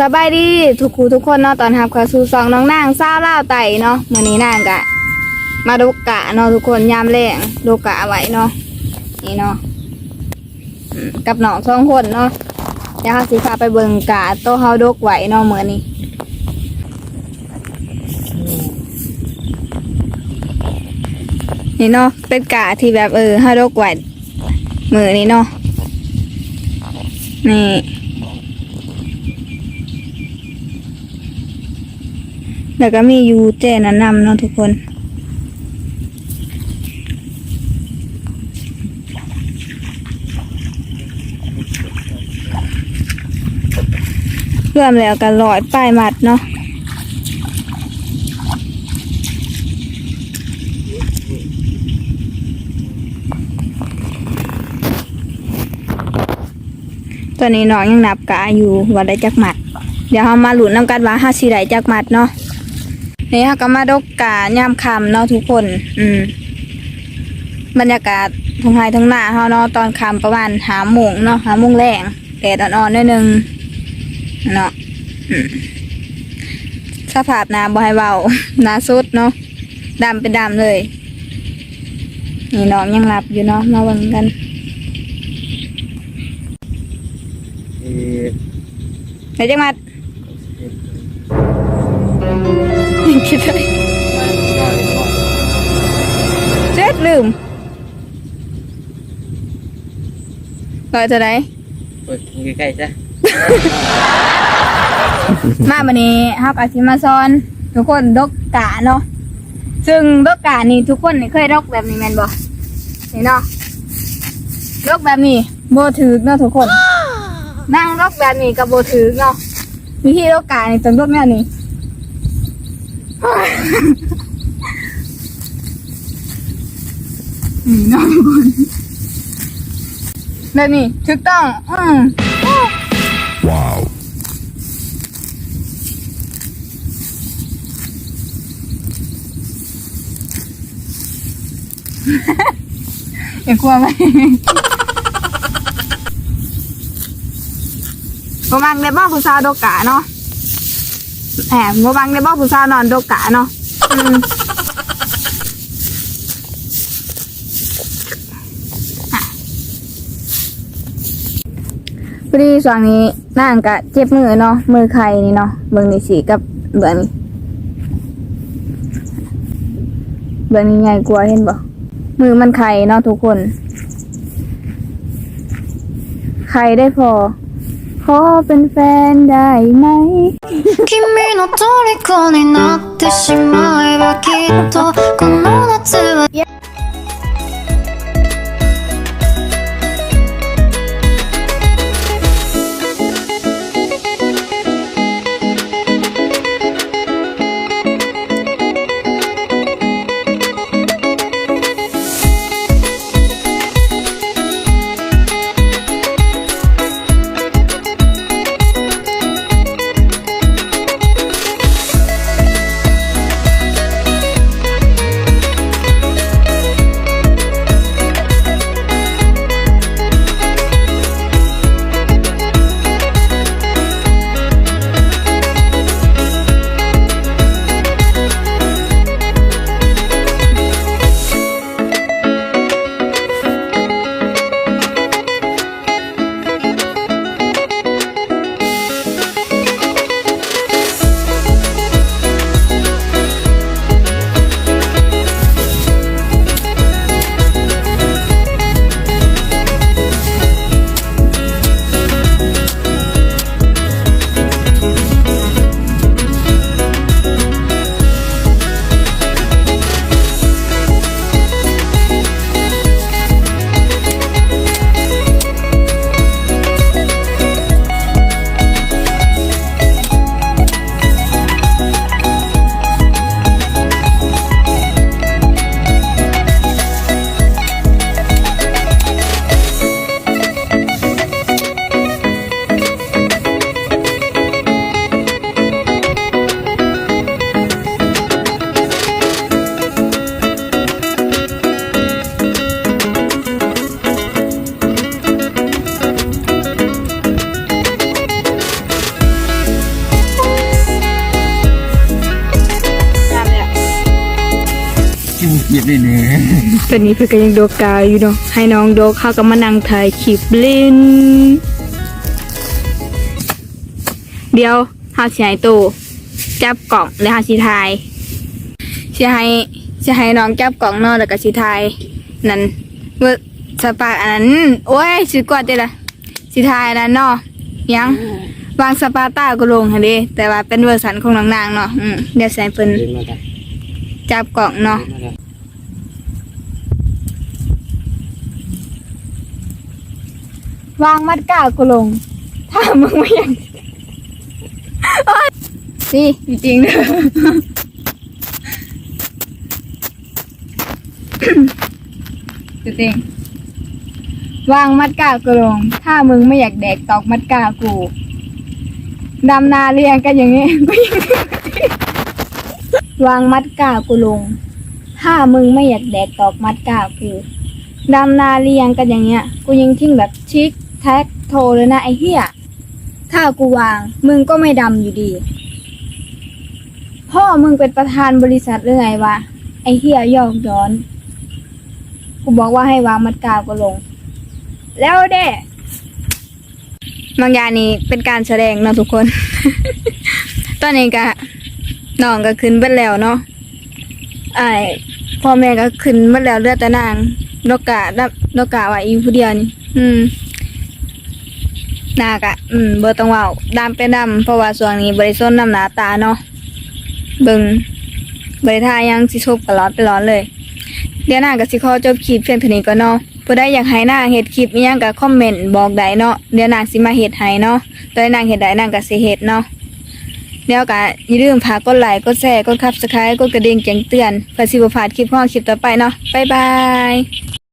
สบายดีทุกครูทุกคนเนาะตอนทับข้าสู่สองน้องนางซาล่าวไตเนาะมือนี้นางกะ มาดูกะเนาะทุกคนยามแรงดูกะไว้เนาะนี่เนาะกับหนองสองคนเนาะเดี๋ยวเราสิพาไปเบิ่งกะโตเฮาดกไว้เนาะมือนี้นี่เนาะเป็นกะที่แบบเออเฮาดกไว้มื้อนี้เนาะนี่ แล้วก็มียูเจแนะนำเนาะทุกคน เริ่มแล้วก็ลอยป้ายมัดเนาะตอนนี้น้องยังนับกะอยู่ว่าได้จักหมัด เดี๋ยวเรามาหลุนน้ำกันว่าห้าสีได้จักหมัดเนาะ นี่ค่ะก็มาดกกาย่ามคำเนาะทุกคน อืม บรรยากาศทงไทยทงหน้าเฮาเนาะตอนคำประมาณหาโมงเนาะหาโมงแรงแดดอ่อนๆนิดนึงเนาะอืมสภาพน้ำบ่ให้เบาหนาสุดเนาะดำเป็นดำเลย นี่น้องยังหลับอยู่เนาะมาเบิ่งกันเอ่อไหนจังมัด คิดอะไรย่อยย่อยเจ็ดลืมลอยจะไหนเปิดใกล้ๆจ้ะมาวันนี้ฮับอาชิมาซอน ทุกคนดกกาเนาะซึ่งดกกานี่ทุกคนนี่เคยดกแบบนี้แมนบ่นี่เนาะดกแบบนี้โบถือเนาะทุกคน นั่งดกแบบนี้กับโบถือเนาะวิธีดกกานี่ต้องดกแนวนี้ นี่เนาะทุกคนแบบนี้ถูกต้องอืม Wow. อย่ากลัวไหมบ่บังได้บ่ผู้สาวดกกะเนาะ แหมบ่บังได้บ่ผู้สาวนอนดกกะเนาะอืมอะพอดีช่วงนี้นางกะเจ็บมือเนาะมือใครนี่เนาะเบิ่งนี่สิกับเบิ่งนี่เบิ่งนี่ใหญ่กว่าเห็นบ่มือมันไข่เนาะทุกคน ไข่ได้พอ ขอเป็นแฟนได้ไหม 君の虜になってしまえばきっとこの夏は ยิบได้หนึ่งตอนนี้เพื่อนก็ยังโดกกาอยู่เนาะให้น้องโดกเข้ากับมานั่งถ่ายคลิปเล่น เดี๋ยวเฮาสิให้โตจับกล่องแล้วเฮาสิถ่ายสิให้สิให้น้องจับกล่องเนาะแล้วก็สิถ่ายนั่นเว่าสปาอันนั้นโอ้ยสิกว่าเด้ล่ะสิถ่ายอันนั้นเนาะยังวางสปาต้าก็ลงหั่นเด้แต่ว่าเป็นเวอร์ชันของนางๆเนาะอืมเดี๋ยวใส่เพิ่นเดินมาจ้ะจับกล่องเนาะ เดินมาจ้ะ วางมัดก้าวกูลง ถ้ามึงไม่อยากโอ๊ยนี่จริงๆเด้อจริงวางมัดก้าวกูลง ถ้ามึงไม่อยากแดกตอกมัดก้าวกูดำนาเรียงกันอย่างงี้กูยังวางมัดก้าวกูลง ถ้ามึงไม่อยากแดกตอกมัดก้าวกูดำนาเรียงกันอย่างเงี้ย กูยังทิ้งแบบชิค แท็กโทรเลยนะไอ้เหี้ย ถ้ากูวาง มึงก็ไม่ดำอยู่ดี พ่อมึงเป็นประธานบริษัทหรือไงวะ ไอ้เหี้ยยอกย้อน กูบอกว่าให้วางมัดกาวก็ลง แล้วเด้บางอย่างนี้เป็นการแสดงนะทุกคน ตอนนี้ก็น้องก็ขึ้นเบิดแล้วเนาะไอ้พ่อแม่ก็ขึ้นเบิดแล้วเลือดแต่นางดอกกะดับดอกกะว่าอีผู้เดียวนี่ อืม นากะ อืมเบอร์ต้องเว้าดำเป็นดำเพราะว่าส่วงนี้บริส้นน้ำหนาตาเนาะเบิงบริทายังสิชบกันร้อนไปร้อนเลย เดี๋ยวหน้าก็สิขอจบคลิปเพียงเท่านี้ก็เนาะผู้ใดอยากให้หน้าเฮ็ดคลิปอียังก็คอมเมนต์บอกได้เนาะเดี๋ยวหน้าสิมาเฮ็ดให้เนาะตอนนางเฮ็ดได้นางก็สิเฮ็ดเนาะเดี๋ยวก็อย่าลืมพากกดไลค์กดแชร์กด Subscribe กดกระดิ่งแจ้งเตือนเพื่อสิบพลาดคลิปข้อคลิปต่อไปเนาะบ๊ายบาย